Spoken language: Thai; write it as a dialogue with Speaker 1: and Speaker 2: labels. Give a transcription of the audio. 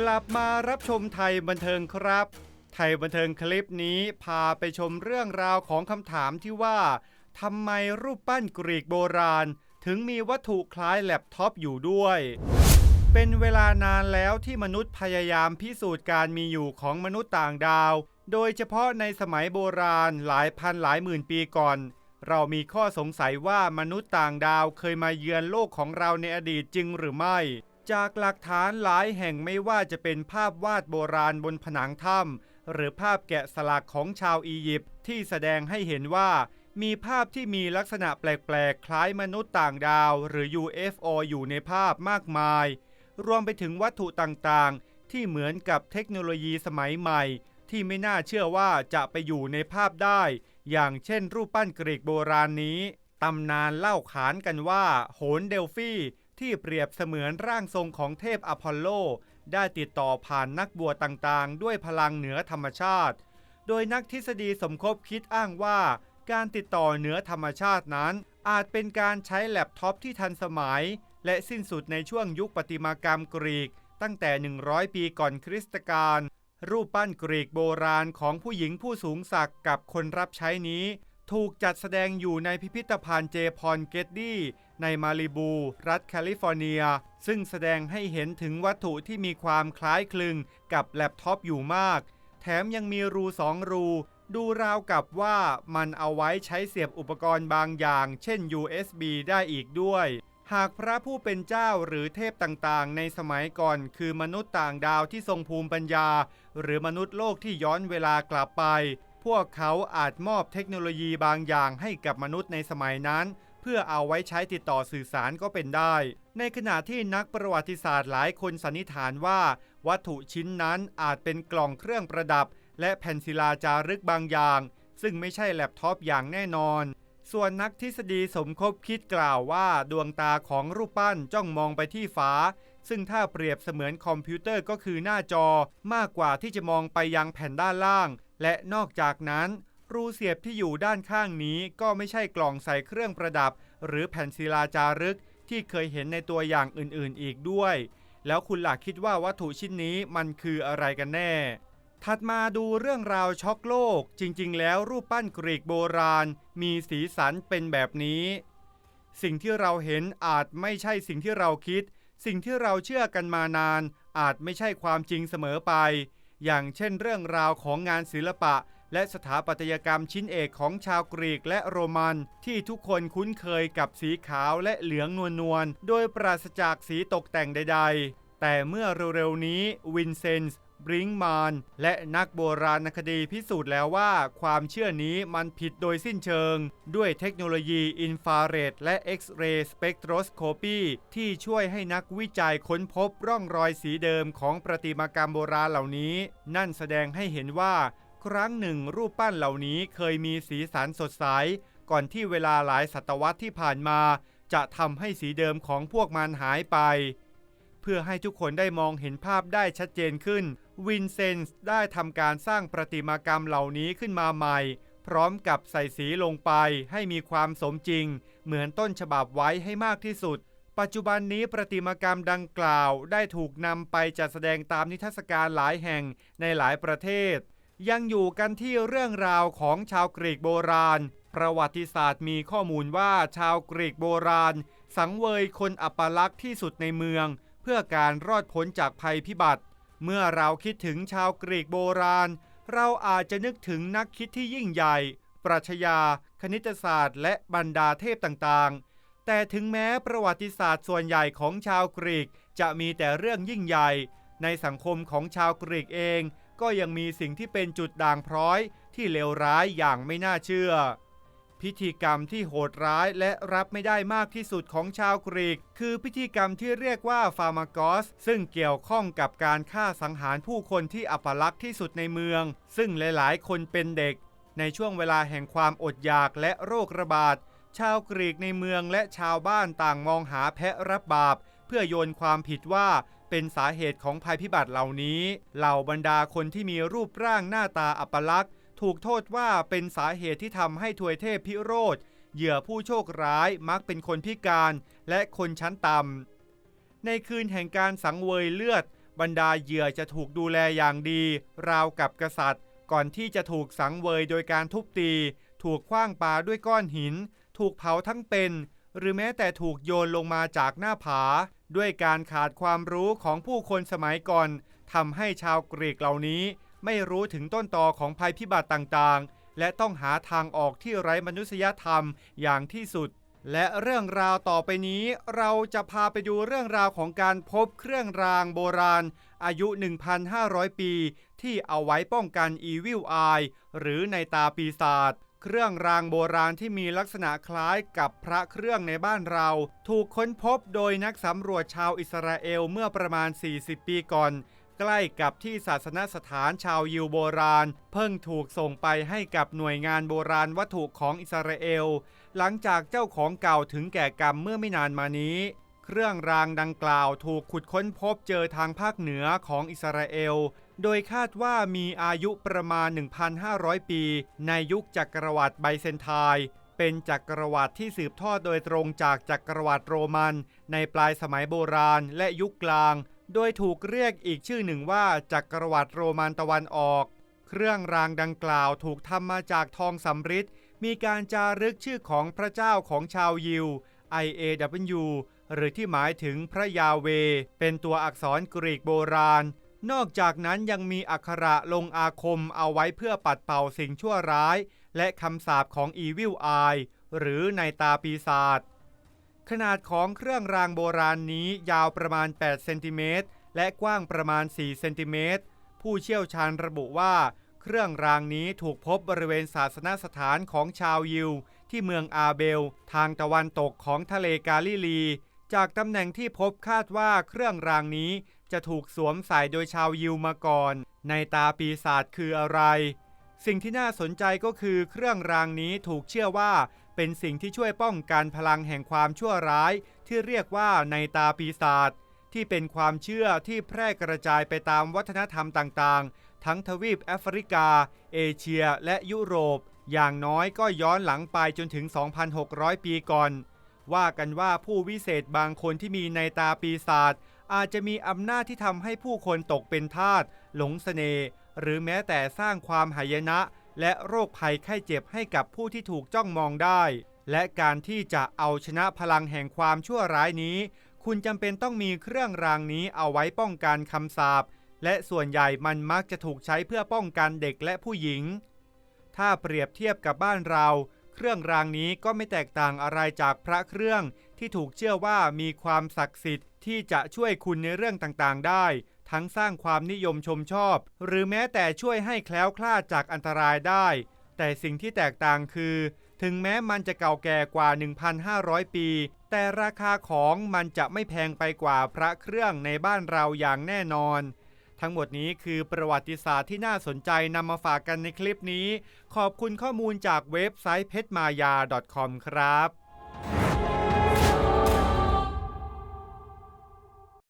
Speaker 1: กลับมารับชมไทยบันเทิงครับ ไทยบันเทิงคลิปนี้พาไปชมเรื่องราวของคำถามที่ว่าทำไมรูปปั้นกรีกโบราณ ถึงมีวัตถุคล้ายแล็ปท็อปอยู่ด้วย เป็นเวลานานแล้วที่มนุษย์พยายามพิสูจน์การมีอยู่ของมนุษย์ต่างดาว โดยเฉพาะในสมัยโบราณหลายพันหลายหมื่นปีก่อน เรามีข้อสงสัยว่ามนุษย์ต่างดาวเคยมาเยือนโลกของเราในอดีตจริงหรือไม่ จากหลักฐานหลายแห่งไม่ว่าจะเป็นภาพวาดโบราณบนผนังถ้ำหรือภาพแกะสลักของชาวอียิปต์ที่แสดงให้เห็นว่ามีภาพที่มีลักษณะแปลกๆ คล้ายมนุษย์ต่างดาว หรือ UFO อยู่ในภาพมากมาย รวมไปถึงวัตถุต่างๆ ที่เหมือนกับเทคโนโลยีสมัยใหม่ ที่ไม่น่าเชื่อว่าจะไปอยู่ในภาพได้ อย่างเช่นรูปปั้นกรีกโบราณนี้ ตำนานเล่าขานกันว่า โหนเดลฟี่ ที่เปรียบเสมือนร่างทรงของเทพอพอลโล ได้ติดต่อผ่านนักบวชต่างๆ ด้วยพลังเหนือธรรมชาติ โดยนักทฤษฎีสมคบคิดอ้างว่า การติดต่อเหนือธรรมชาตินั้น อาจเป็นการใช้แล็ปท็อปที่ทันสมัย และสิ้นสุดในช่วงยุคปฏิมากรรมกรีก ตั้งแต่ 100 ปีก่อนคริสตกาลรูปปั้นกรีกโบราณของผู้หญิงผู้สูงศักดิ์กับคนรับใช้นี้ ถูกจัดแสดงอยู่ในพิพิธภัณฑ์เจพอนเกตดี้ในมาลิบู รัฐแคลิฟอร์เนีย ซึ่งแสดงให้เห็นถึงวัตถุที่มีความคล้ายคลึงกับแล็ปท็อปอยู่มาก แถมยังมีรูสองรู ดูราวกับว่ามันเอาไว้ใช้เสียบอุปกรณ์บางอย่าง เช่น USB ได้อีกด้วย หากพระผู้เป็นเจ้าหรือเทพต่างๆ ในสมัยก่อน คือมนุษย์ต่างดาวที่ทรงภูมิปัญญา หรือมนุษย์โลกที่ย้อนเวลากลับไป พวกเขาอาจมอบเทคโนโลยีบางอย่างให้กับมนุษย์ในสมัยนั้น เพื่อเอาไว้ใช้ติดต่อสื่อสารก็เป็นได้ ในขณะที่นักประวัติศาสตร์หลายคนสันนิษฐานว่า วัตถุชิ้นนั้นอาจเป็นกล่องเครื่องประดับ และแผ่นศิลาจารึกบางอย่าง ซึ่งไม่ใช่แล็ปท็อปอย่างแน่นอนส่วนนักทฤษฎีสมคบคิดกล่าวว่าดวงตาของรูปปั้นจ้องมองไปที่ฟ้า ซึ่งถ้าเปรียบเสมือนคอมพิวเตอร์ก็คือหน้าจอมากกว่าที่จะมองไปยังแผ่นด้านล่าง และนอกจากนั้น รูเสียบที่อยู่ด้านข้างนี้ก็ไม่ใช่กล่องใส่เครื่องประดับ หรือแผ่นศิลาจารึกที่เคยเห็นในตัวอย่างอื่นๆ อีกด้วย แล้วคุณหลักคิดว่าวัตถุชิ้นนี้มันคืออะไรกันแน่ ถัดมาดูเรื่องราวช็อกโลก จริงๆ แล้วรูปปั้นกรีกโบราณ มีสีสันเป็นแบบนี้ สิ่งที่เราเห็นอาจไม่ใช่สิ่งที่เราคิด สิ่งที่เราเชื่อกันมานาน อาจไม่ใช่ความจริงเสมอไป อย่างเช่นเรื่องราวของงานศิลปะ และสถาปัตยกรรมชิ้นเอกของชาวกรีกและโรมัน ที่ทุกคนคุ้นเคยกับสีขาวและเหลืองนวลๆ โดยปราศจากสีตกแต่งใด ๆ แต่เมื่อเร็วๆนี้วินเซนส์ บริงมาน และนักโบราณคดีพิสูจน์แล้วว่า ความเชื่อนี้มันผิดโดยสิ้นเชิง ด้วยเทคโนโลยีอินฟราเรดและเอ็กซเรย์สเปกโทรสโคปีที่ช่วยให้นักวิจัยค้นพบร่องรอยสีเดิมของประติมากรรมโบราณเหล่านี้ นั่นแสดงให้เห็นว่า ครั้งหนึ่งรูปปั้นเหล่านี้เคยมีสีสันสดใส ก่อนที่เวลาหลายศตวรรษที่ผ่านมา จะทำให้สีเดิมของพวกมันหายไป เพื่อให้ทุกคนได้มองเห็นภาพได้ชัดเจนขึ้น วินเซนส์ได้ทำการสร้างประติมากรรมเหล่านี้ขึ้นมาใหม่ พร้อมกับใส่สีลงไปให้มีความสมจริง เหมือนต้นฉบับไว้ให้มากที่สุด ปัจจุบันนี้ประติมากรรมดังกล่าวได้ถูกนำไปจัดแสดงตามนิทรรศการหลายแห่งในหลายประเทศ ยังอยู่กันที่เรื่องราวของชาวกรีกโบราณ ประวัติศาสตร์มีข้อมูลว่าชาวกรีกโบราณ สังเวยคนอัปลักษณ์ที่สุดในเมือง เพื่อการรอดพ้นจากภัยพิบัติ เมื่อเราคิดถึงชาวกรีกโบราณ เราอาจจะนึกถึงนักคิดที่ยิ่งใหญ่ ปรัชญา คณิตศาสตร์ และบรรดาเทพต่างๆ แต่ถึงแม้ประวัติศาสตร์ส่วนใหญ่ของชาวกรีกจะมีแต่เรื่องยิ่งใหญ่ ในสังคมของชาวกรีกเอง ก็ยังมีสิ่งที่เป็นจุดด่างพร้อยที่เลวร้ายอย่างไม่น่าเชื่อ พิธีกรรมที่โหดร้ายและรับไม่ได้มากที่สุดของชาวกรีก คือพิธีกรรมที่เรียกว่าฟาร์มากอส ซึ่งเกี่ยวข้องกับการฆ่าสังหารผู้คนที่อัปลักษณ์ที่สุดในเมือง ซึ่งหลายๆ คนเป็นเด็ก ในช่วงเวลาแห่งความอดอยากและโรคระบาด ชาวกรีกในเมืองและชาวบ้านต่างมองหาแพะรับบาป เพื่อโยนความผิดว่าเป็นสาเหตุของภัยพิบัติเหล่านี้ เหล่าบรรดาคนที่มีรูปร่างหน้าตาอัปลักษณ์ ถูกโทษว่าเป็นสาเหตุที่ทำให้ทวยเทพพิโรธเหยื่อผู้โชคร้ายมักเป็นคนพิการและคนชั้นต่ำในคืนแห่งการสังเวยเลือด บรรดาเหยื่อจะถูกดูแลอย่างดี ราวกับกษัตริย์ ก่อนที่จะถูกสังเวยโดยการทุบตี ถูกคว้างปาด้วยก้อนหิน ถูกเผาทั้งเป็น หรือแม้แต่ถูกโยนลงมาจากหน้าผา ด้วยการขาดความรู้ของผู้คนสมัยก่อนทำให้ชาวกรีกเหล่านี้ ไม่รู้ถึงต้นตอของภัยพิบัติต่างๆ และต้องหาทางออกที่ไร้มนุษยธรรมอย่างที่สุด และเรื่องราวต่อไปนี้ เราจะพาไปดูเรื่องราวของการพบเครื่องรางโบราณ อายุ 1,500 ปี ที่เอาไว้ป้องกันอีวิลอายหรือในตาปีศาจเครื่องรางโบราณที่มีลักษณะคล้ายกับพระเครื่องในบ้านเรา ถูกค้นพบโดยนักสำรวจชาวอิสราเอลเมื่อประมาณ 40 ปีก่อน ใกล้กับที่ศาสนสถานชาวยิวโบราณ เพิ่งถูกส่งไปให้กับหน่วยงานโบราณวัตถุของอิสราเอล หลังจากเจ้าของเก่าถึงแก่กรรมเมื่อไม่นานมานี้ เครื่องรางดังกล่าวถูกขุดค้นพบเจอทางภาคเหนือของอิสราเอล โดยคาดว่ามีอายุประมาณ 1,500 ปี ในยุคจักรวรรดิไบเซนไทน์เป็นจักรวรรดิที่สืบทอดโดยตรงจากจักรวรรดิโรมัน ในปลายสมัยโบราณและยุคกลาง โดยถูกเรียกอีกชื่อหนึ่งว่าจักรวรรดิโรมันตะวันออก เครื่องรางดังกล่าวถูกทำมาจากทองสำริดมีการจารึกชื่อของพระเจ้าของชาวยิว IAW หรือที่หมายถึงพระยาเว เป็นตัวอักษรกรีกโบราณ นอกจากนั้นยังมีอักขระลงอาคมเอาไว้เพื่อปัดเป่าสิ่งชั่วร้าย และคำสาปของอีวิลอายหรือในตาปีศาจ ขนาดของเครื่องรางโบราณนี้ยาวประมาณ 8 เซนติเมตร และกว้างประมาณ 4 เซนติเมตร ผู้เชี่ยวชาญระบุว่า เครื่องรางนี้ถูกพบบริเวณศาสนสถานของชาวยิว ที่เมืองอาเบล ทางตะวันตกของทะเลกาลิลี จากตำแหน่งที่พบคาดว่าเครื่องรางนี้จะถูกสวมใส่โดยชาวยิวมาก่อน ในตาปีศาจคืออะไร สิ่งที่น่าสนใจก็คือเครื่องรางนี้ถูกเชื่อว่า เป็นสิ่งที่ช่วยป้องกันพลังแห่งความชั่วร้ายที่เรียกว่าในตาปีศาจที่เป็นความเชื่อที่แพร่กระจายไปตามวัฒนธรรมต่างๆ ทั้งทวีปแอฟริกา เอเชีย และยุโรป อย่างน้อยก็ย้อนหลังไปจนถึง 2,600 ปีก่อน ว่ากันว่าผู้วิเศษบางคนที่มีในตาปีศาจอาจจะมีอำนาจที่ทำให้ผู้คนตกเป็นทาสหลงเสน่ห์หรือแม้แต่สร้างความหายนะ และโรคภัยไข้เจ็บให้กับผู้ที่ถูกจ้องมองได้ และการที่จะเอาชนะพลังแห่งความชั่วร้ายนี้ คุณจำเป็นต้องมีเครื่องรางนี้เอาไว้ป้องกันคำสาปและส่วนใหญ่มันมักจะถูกใช้เพื่อป้องกันเด็กและผู้หญิง ถ้าเปรียบเทียบกับบ้านเรา เครื่องรางนี้ก็ไม่แตกต่างอะไรจากพระเครื่องที่ถูกเชื่อว่ามีความศักดิ์สิทธิ์ที่จะช่วยคุณในเรื่องต่างๆได้ ทั้งสร้างความนิยมชมชอบ หรือแม้แต่ช่วยให้แคล้วคลาดจากอันตรายได้ แต่สิ่งที่แตกต่างคือ ถึงแม้มันจะเก่าแก่กว่า 1,500 ปี แต่ราคาของมันจะไม่แพงไปกว่าพระเครื่องในบ้านเราอย่างแน่นอน ทั้งหมดนี้คือประวัติศาสตร์ที่น่าสนใจนำมาฝากกันในคลิปนี้ ขอบคุณข้อมูลจากเว็บไซต์เพชรมายา .com ครับ